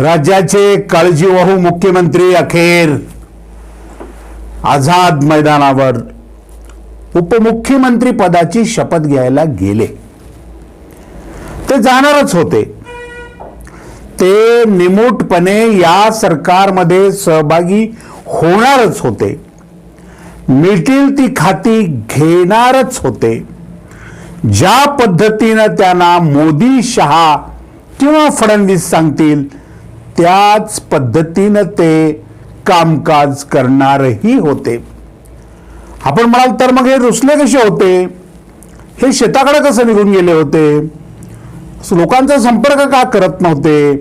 राज्याचे काळजीवाहू मुख्यमंत्री अखेर आझाद मैदानावर उपमुख्यमंत्री पदाची शपथ घ्यायला गेले. ते जाणारच होते. ते निमूटपणे या सरकारमध्ये सहभागी होणारच होते. मिळतील ती खाती घेणारच होते. ज्या पद्धतीनं त्यांना मोदी शहा किंवा फडणवीस सांगतील त्याच पद्धतीनं ते कामकाज करणारही होते. आपण म्हणाल तर मग हे रुसले कसे होते? हे शेताकडे कसं निघून गेले होते? लोकांचा संपर्क का करत नव्हते?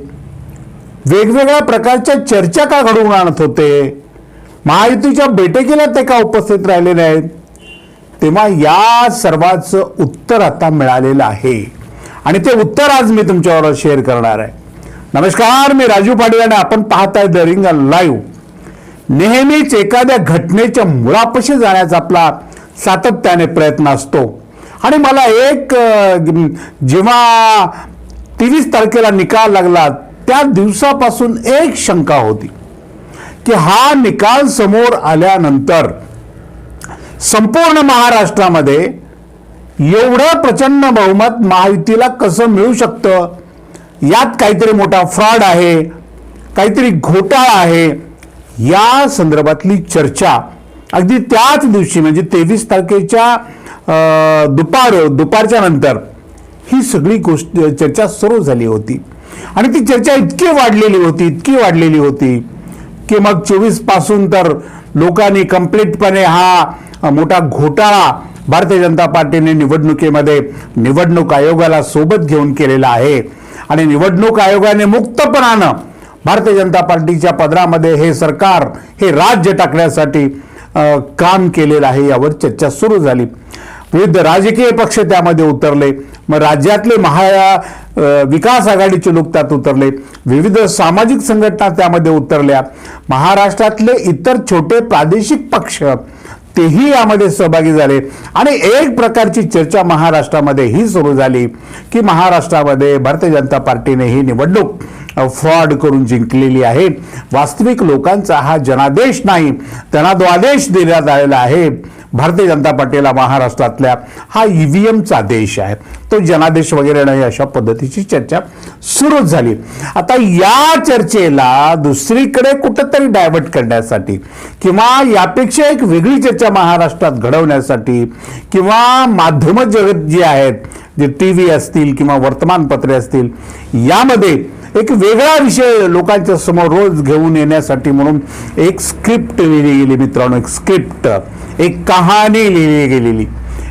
वेगवेगळ्या प्रकारच्या चर्चा का घडवून आणत होते? महायुतीच्या बैठकीला ते का उपस्थित राहिले नाहीत? तेव्हा या सर्वाचं उत्तर आता मिळालेलं आहे. आणि ते उत्तर आज मी तुमच्यावर शेअर करणार आहे. नमस्कार मी राजू पाटील आणि आपण पाहताय द रिंग लाईव्ह नेहमीच एखाद्या घटनेच्या मुळापाशी जाण्याचा आपला सातत्याने प्रयत्न असतो. आणि मला एक जेव्हा तेवीस तारखेला निकाल लागला त्या दिवसापासून एक शंका होती की हा निकाल समोर आल्यानंतर संपूर्ण महाराष्ट्रामध्ये एवढं प्रचंड बहुमत महायुतीला कसं मिळू शकतं? यात काहीतरी मोठा फ्रॉड आहे काहीतरी घोटाळा आहे या संदर्भातली चर्चा. अगदी त्याच दिवशी म्हणजे तेवीस तारखेच्या दुपार दुपारच्या नंतर ही सगळी गोष्ट चर्चा सुरू झाली होती. आणि ती चर्चा इतकी वाढलेली होती इतकी वाढलेली होती की मग चोवीसपासून तर लोकांनी कंप्लीटपणे हा मोठा घोटाळा भारतीय जनता पार्टीने निवडणुकीमध्ये निवडणूक आयोगाला सोबत घेऊन केलेला आहे. आणि निवडणूक आयोगाने मुक्तपणानं भारतीय जनता पार्टीच्या पदरामध्ये हे सरकार हे राज्य टाकण्यासाठी काम केलेलं आहे यावर चर्चा सुरू झाली. विविध राजकीय पक्ष त्यामध्ये उतरले. मग राज्यातले महा विकास आघाडीचे लोक त्यात उतरले. विविध सामाजिक संघटना त्यामध्ये उतरल्या. महाराष्ट्रातले इतर छोटे प्रादेशिक पक्ष तेही यामध्ये सहभागी झाले. आणि एक प्रकारची चर्चा महाराष्ट्रामध्ये ही सुरू झाली की महाराष्ट्रामध्ये भारतीय जनता पार्टीने ही निवडणूक फ्रॉड करून जिंकलेली आहे. वास्तविक लोकांचा हा जनादेश नाही. त्यांना जो आदेश देण्यात आलेला आहे. भारतीय जनता पार्टीला महाराष्ट्रातल्या हा ईव्हीएमचा देश आहे. तो जनादेश वगैरे नाही अशा पद्धतीची चर्चा सुरू झाली. आता या चर्चेला दुसरीकडे कुठंतरी डायव्हर्ट करण्यासाठी किंवा यापेक्षा एक वेगळी चर्चा महाराष्ट्रात घडवण्यासाठी किंवा माध्यम जगत जे आहेत जे टी व्ही असतील किंवा वर्तमानपत्रे असतील यामध्ये एक वेगळा विषय लोकांच्या समोर रोज घेऊन येण्यासाठी म्हणून एक स्क्रिप्ट लिहिली गेली मित्रांनो एक स्क्रिप्ट एक कहाणी लिहिली गेलेली.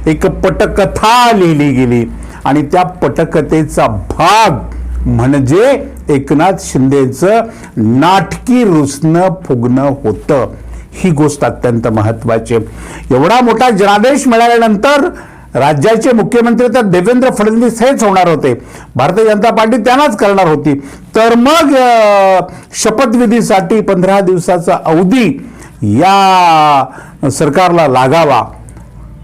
एक पटकथा लिहिली गेली. आणि त्या पटकथेचा भाग म्हणजे एकनाथ शिंदेचं नाटकी रुसणं फुगणं होतं. ही गोष्ट अत्यंत महत्वाची आहे. एवढा मोठा जनादेश मिळाल्यानंतर राज्याचे मुख्यमंत्री तर देवेंद्र फडणवीस हेच होणार होते. भारतीय जनता पार्टी त्यांनाच करणार होती. तर मग शपथविधीसाठी पंधरा दिवसाचा अवधी या सरकारला लागावा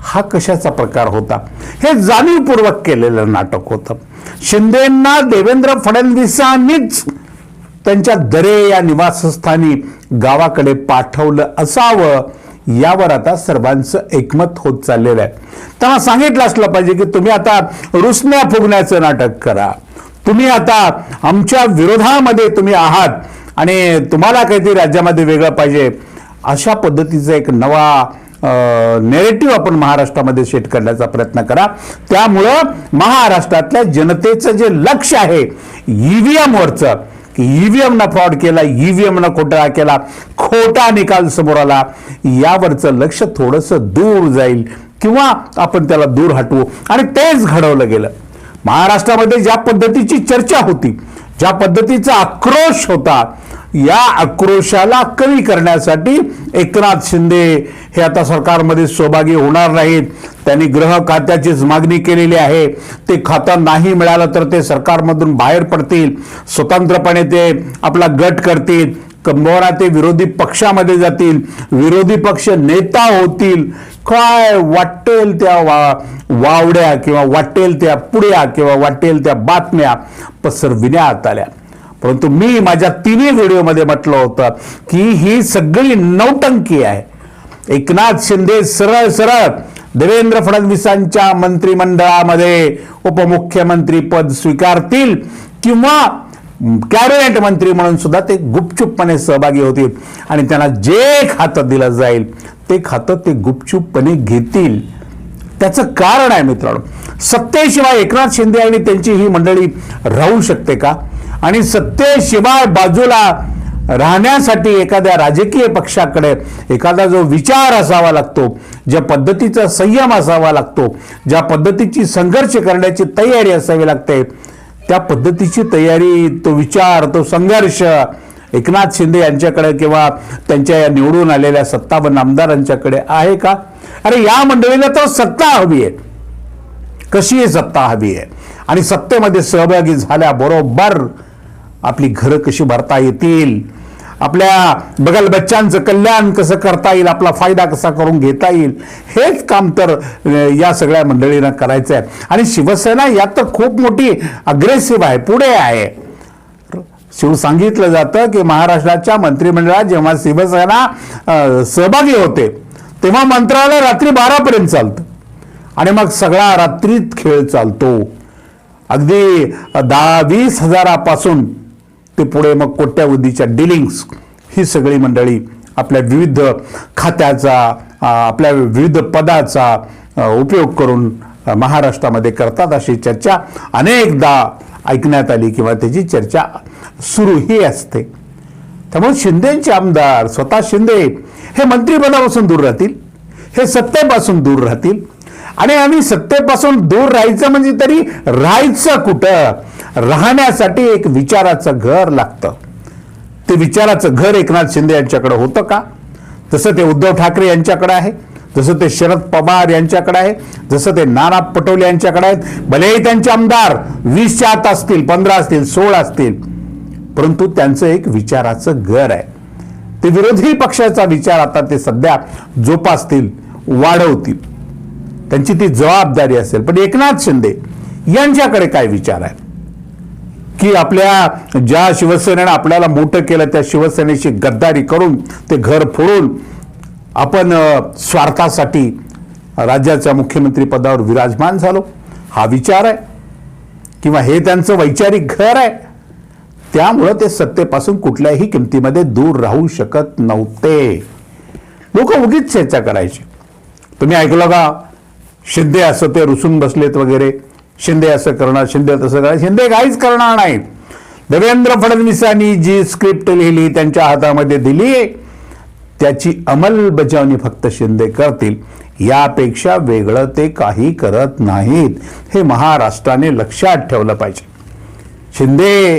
हा कशाचा प्रकार होता? हे जाणीवपूर्वक केलेलं नाटक होतं. शिंदेंना देवेंद्र फडणवीसांनीच त्यांच्या दरे या निवासस्थानी गावाकडे पाठवलं असावं यावर आता सर्वांचं एकमत होत चाललेलं आहे. त्यांना सांगितलं असलं पाहिजे की तुम्ही आता रुसण्या फुगण्याचं नाटक करा. तुम्ही आता आमच्या विरोधामध्ये तुम्ही आहात आणि तुम्हाला काहीतरी राज्यामध्ये वेगळं पाहिजे. अशा पद्धतीचा एक नवा नेरेटिव्ह आपण महाराष्ट्रामध्ये सेट करण्याचा प्रयत्न करा. त्यामुळं महाराष्ट्रातल्या जनतेचं जे लक्ष आहे ईव्हीएमवरचं की ईव्हीएमनं न फ्रॉड केला ईव्हीएम न खोटा केला खोटा निकाल समोर आला यावरचं लक्ष थोडंसं दूर जाईल किंवा आपण त्याला दूर हटवू. आणि तेच घडवलं गेलं. महाराष्ट्रामध्ये ज्या पद्धतीची चर्चा होती ज्या पद्धतीचा आक्रोश होता या आक्रोशाला कमी करण्यासाठी एकनाथ शिंदे हे आता सरकारमध्ये सहभागी होणार नाहीत. त्यांनी ग्रह खात्याचीच मागणी केलेली आहे. ते खातं नाही मिळालं तर ते सरकारमधून बाहेर पडतील. स्वतंत्रपणे ते आपला गट करतील. कंबोरा ते विरोधी पक्षामध्ये जातील विरोधी पक्ष नेता होतील. काय वाटेल त्या वा वावड्या किंवा वाटेल त्या पुड्या किंवा वाटेल त्या बातम्या पसरविण्यात आल्या. परंतु मी माझ्या तिन्ही व्हिडिओमध्ये म्हटलं होतं की ही सगळी नौटंकी आहे. एकनाथ शिंदे सरळ सरळ देवेंद्र फडणवीसांच्या मंत्रिमंडळामध्ये उपमुख्यमंत्री पद स्वीकारतील किंवा कॅबिनेट मंत्री म्हणून सुद्धा ते गुपचूपपणे सहभागी होतील आणि त्यांना जे खातं दिलं जाईल ते खातं ते गुपचूपपणे घेतील. त्याचं कारण आहे मित्रांनो सत्तेशिवाय एकनाथ शिंदे आणि त्यांची ही मंडळी राहू शकते का? आणि सत्तेशिवाय बाजूला राहण्यासाठी एखाद्या राजकीय पक्षाकडे एखादा जो विचार असावा लागतो ज्या पद्धतीचा संयम असावा लागतो ज्या पद्धतीची संघर्ष करण्याची तयारी असावी लागते त्या पद्धतीची तयारी तो विचार तो संघर्ष एकनाथ शिंदे यांच्याकडे किंवा त्यांच्या या निवडून आलेल्या सत्तावन्न आमदारांच्याकडे आहे का? अरे या मंडळीला तर सत्ता हवी आहे. कशी सत्ता हवी आहे? आणि सत्तेमध्ये सहभागी झाल्याबरोबर आपली घरं कशी भरता येतील? आपल्या बगल बच्चांचं कल्याण कसं करता येईल आपला फायदा कसा करून घेता येईल हेच काम तर या सगळ्या मंडळींना करायचं आहे आणि शिवसेना यात तर खूप मोठी अग्रेसिव्ह आहे पुढे आहे. शिव सांगितलं जातं की महाराष्ट्राच्या मंत्रिमंडळात जेव्हा शिवसेना सहभागी होते तेव्हा मंत्रालय रात्री बारापर्यंत चालतं. आणि मग सगळा रात्रीत खेळ चालतो. अगदी दहा वीस हजारापासून ते पुढे मग कोट्यावधीच्या डिलिंग्स ही सगळी मंडळी आपल्या विविध खात्याचा आपल्या विविध पदाचा उपयोग करून महाराष्ट्रामध्ये करतात अशी चर्चा अनेकदा ऐकण्यात आली किंवा त्याची चर्चा सुरूही असते. त्यामुळे शिंदेचे आमदार स्वतः शिंदे हे मंत्रिपदापासून दूर राहतील हे सत्तेपासून दूर राहतील आणि आम्ही सत्तेपासून दूर राहायचं म्हणजे तरी राहायचं कुठं? राहण्यासाठी एक विचाराचं घर लागतं. ते विचाराचं घर एकनाथ शिंदे यांच्याकडे होतं का? जसं ते उद्धव ठाकरे यांच्याकडे आहे जसं ते शरद पवार यांच्याकडे आहे जसं ते नाना पटोले यांच्याकडे आहेत. भलेही त्यांचे आमदार वीसच्या आत असतील पंधरा असतील सोळा असतील परंतु त्यांचं एक विचाराचं घर आहे. ते विरोधी पक्षाचा विचार आता ते सध्या जोपासतील वाढवतील. त्यांची ती जबाबदारी असेल. पण एकनाथ शिंदे यांच्याकडे काय विचार आहे? की आपल्या ज्या शिवसेनेनं आपल्याला मोठं केलं त्या शिवसेनेशी गद्दारी करून ते घर फोडून आपण स्वार्थासाठी राज्याच्या मुख्यमंत्री पदावर विराजमान झालो. हा विचार आहे. किंवा हे त्यांचं वैचारिक घर आहे. त्यामुळं ते सत्तेपासून कुठल्याही किमतीमध्ये दूर राहू शकत नव्हते. लोक उगीच चर्चा करायची. तुम्ही ऐकलं का? शिंदे असं ते रुसून बसलेत वगैरे शिंदे असं करणार शिंदे तसं करणार शिंदे काहीच करणार नाही देवेंद्र फडणवीसांनी जी स्क्रिप्ट लिहिली त्यांच्या हातामध्ये दिली त्याची अंमलबजावणी फक्त शिंदे करतील. यापेक्षा वेगळं ते काही करत नाहीत. हे महाराष्ट्राने लक्षात ठेवलं पाहिजे. शिंदे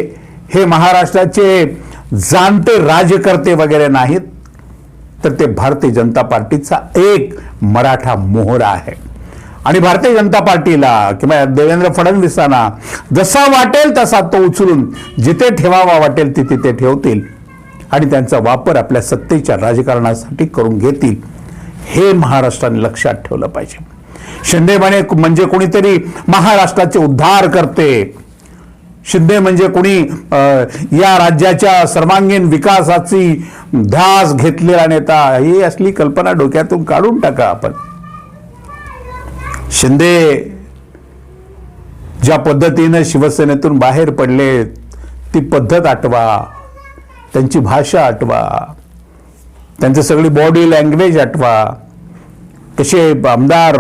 हे महाराष्ट्राचे जाणते राजकर्ते वगैरे नाहीत तर ते भारतीय जनता पार्टीचा एक मराठा मोहरा आहे. आणि भारतीय जनता पार्टीला किंवा देवेंद्र फडणवीसांना जसा वाटेल तसा तो उचलून जिथे ठेवावा वाटेल तिथे ते ठेवतील. आणि त्यांचा वापर आपल्या सत्तेच्या राजकारणासाठी करून घेतील. हे महाराष्ट्राने लक्षात ठेवलं पाहिजे. शिंदे म्हणे म्हणजे कोणीतरी महाराष्ट्राचे उद्धार करते. शिंदे म्हणजे कोणी या राज्याच्या सर्वांगीण विकासाची ध्यास घेतलेला नेता. ही असली कल्पना डोक्यातून काढून टाका आपण. शिंदे ज्या पद्धतीनं शिवसेनेतून बाहेर पडले ती पद्धत आठवा त्यांची भाषा आठवा त्यांची सगळी बॉडी लँग्वेज आठवा. कसे आमदार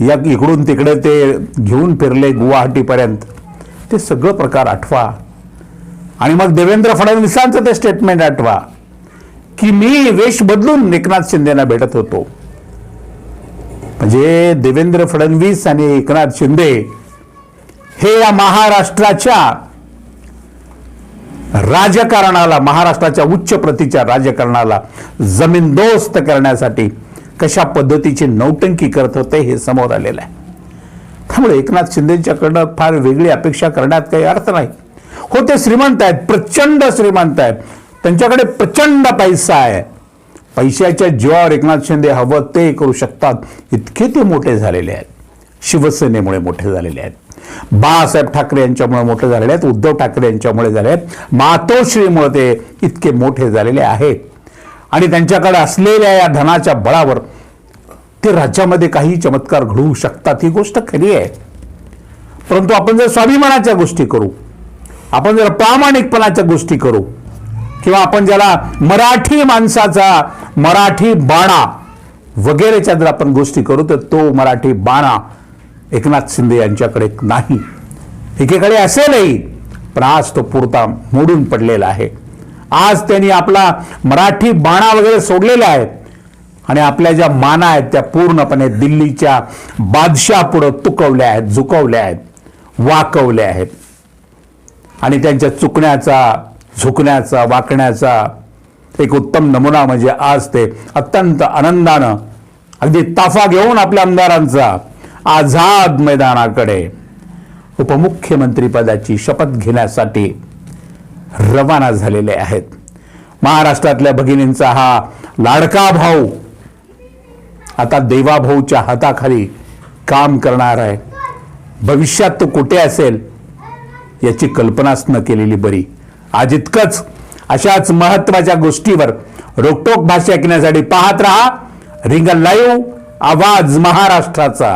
या इकडून तिकडे ते घेऊन फिरले गुवाहाटीपर्यंत ते सगळं प्रकार आठवा. आणि मग देवेंद्र फडणवीसांचं ते स्टेटमेंट आठवा की मी वेश बदलून एकनाथ शिंदेना भेटत होतो. म्हणजे देवेंद्र फडणवीस आणि एकनाथ शिंदे हे या महाराष्ट्राच्या राजकारणाला महाराष्ट्राच्या उच्च प्रतीच्या राजकारणाला जमीनदोस्त करण्यासाठी कशा पद्धतीची नौटंकी करत होते हे समोर आलेलं आहे. त्यामुळे एकनाथ शिंदेच्याकडनं फार वेगळी अपेक्षा करण्यात काही अर्थ नाही. हो ते श्रीमंत आहेत प्रचंड श्रीमंत आहेत. त्यांच्याकडे प्रचंड पैसा आहे. पैशाच्या जीवावर एकनाथ शिंदे हवं ते करू शकतात. इतके ते मोठे झालेले आहेत. शिवसेनेमुळे मोठे झालेले आहेत. बाळासाहेब ठाकरे यांच्यामुळे मोठे झालेले आहेत. उद्धव ठाकरे यांच्यामुळे झाले आहेत. मातोश्रीमुळे ते इतके मोठे झालेले आहेत. आणि त्यांच्याकडे असलेल्या या धनाच्या बळावर ते राज्यामध्ये काही चमत्कार घडवू शकतात ही गोष्ट खरी आहे. परंतु आपण जर स्वाभिमानाच्या गोष्टी करू आपण जर प्रामाणिकपणाच्या गोष्टी करू किंवा आपण ज्याला मराठी माणसाचा मराठी बाणा वगैरेच्या जर आपण गोष्टी करू तर तो मराठी बाणा एकनाथ शिंदे यांच्याकडे नाही. एकीकडे असेलही पण आज तो पुरता मोडून पडलेला आहे. आज त्यांनी आपला मराठी बाणा वगैरे सोडलेला आहे आणि आपल्या ज्या माना आहेत त्या पूर्णपणे दिल्लीच्या बादशाहपुढं तुकवल्या आहेत झुकवल्या आहेत वाकवल्या आहेत. आणि त्यांच्या चुकण्याचा झुकण्याचा वाकण्याचा एक उत्तम नमुना म्हणजे आज ते अत्यंत आनंदानं अगदी ताफा घेऊन आपल्या आमदारांचा आझाद मैदानाकडे उपमुख्यमंत्रीपदाची शपथ घेण्यासाठी रवाना झालेले आहेत. महाराष्ट्रातल्या भगिनींचा हा लाडका भाऊ आता देवाभाऊच्या हाताखाली काम करणार आहे. भविष्यात तो कुठे असेल याची कल्पनाच न केलेली बरी. आज इतकंच. अशाच महत्त्वाच्या गोष्टीवर रोकटोक भाषा ऐकण्यासाठी पाहत रहा. रिंग लाईव्ह आवाज महाराष्ट्राचा.